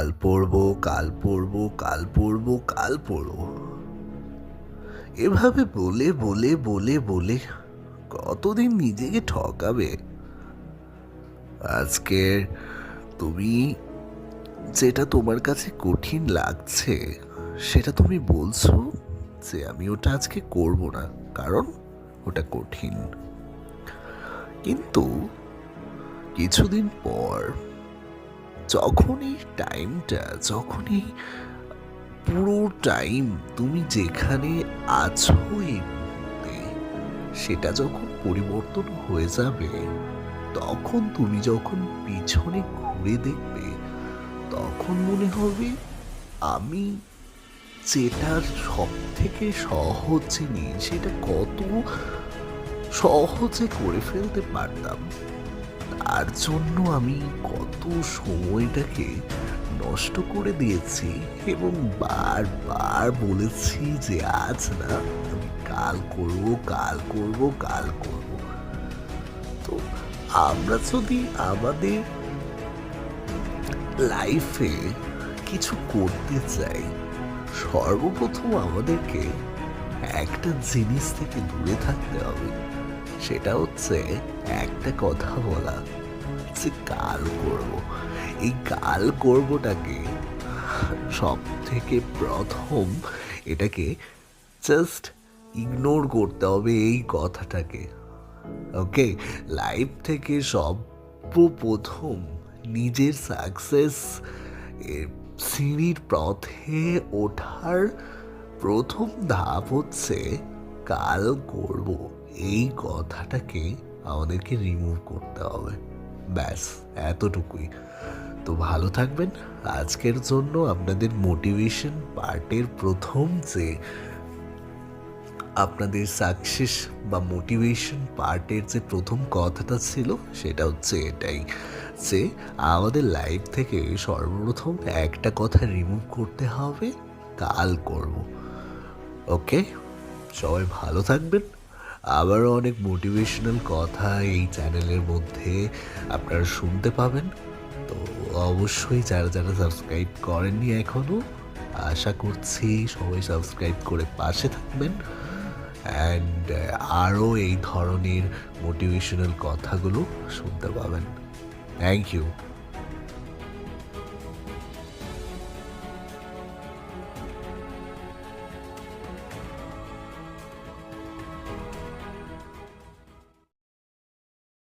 কাল পড়ব কাল পড়ব কাল পড়ব কাল পড়ব। এভাবে বলে বলে বলে বলে কতদিন নিজেকে ঠকাবে? আজকে তুমি যেটা তোমার কাছে কঠিন লাগছে, সেটা তুমি বলছো যে আমি ওটা আজকে করব না, কারণ ওটা কঠিন। কিন্তু কিছুদিন পর যখনই টাইমটা যখনই পুরো টাইম তুমি যেখানে আছো এই মুহূর্তে, সেটা যখন পরিবর্তন হয়ে যাবে, তখন তুমি যখন পিছনে ঘুরে দেখবে, তখন মনে হবে আমি যেটা সব থেকে সহজ জিনিস, সেটা কত সহজে করে ফেলতে পারতাম। তার জন্য আমি কত সময়টাকে নষ্ট করে দিয়েছি এবং বারবার বলেছি যে আজ না আমি কাল করব কাল করব কাল করব। তো আমরা যদি আমাদের লাইফে কিছু করতে চাই, সর্বপ্রথম আমাদেরকে একটা জিনিস থেকে দূরে থাকতে হবে। সেটা হচ্ছে একটা কথা বলা যে কাল করব। এই কাল করবটাকে সব থেকে প্রথম এটাকে জাস্ট ইগনোর করতে হবে এই কথাটাকে। ওকে লাইফ থেকে সর্বপ্রথম নিজের সাকসেস সিঁড়ির পথে ওঠার প্রথম ধাপ হচ্ছে কাল করব। এই কথাটাকে আমাদেরকে রিমুভ করতে হবে। ব্যাস, এতটুকুই। তো ভালো থাকবেন। আজকের জন্য আপনাদের মোটিভেশন পার্টের প্রথম যে আপনাদের সাকসেস বা মোটিভেশন পার্টের যে প্রথম কথাটা ছিল, সেটা হচ্ছে এটাই যে আমাদের লাইফ থেকে সর্বপ্রথম একটা কথা রিমুভ করতে হবে, কাল করব। ওকে সবাই ভালো থাকবেন। আবারও অনেক মোটিভেশনাল কথা এই চ্যানেলের মধ্যে আপনারা শুনতে পাবেন। তো অবশ্যই যারা যারা সাবস্ক্রাইব করেননি এখনও আশা করছি সবাই সাবস্ক্রাইব করে পাশে থাকবেন। অ্যান্ড আরও এই ধরনের মোটিভেশনাল কথাগুলো শুনতে পাবেন। Thank you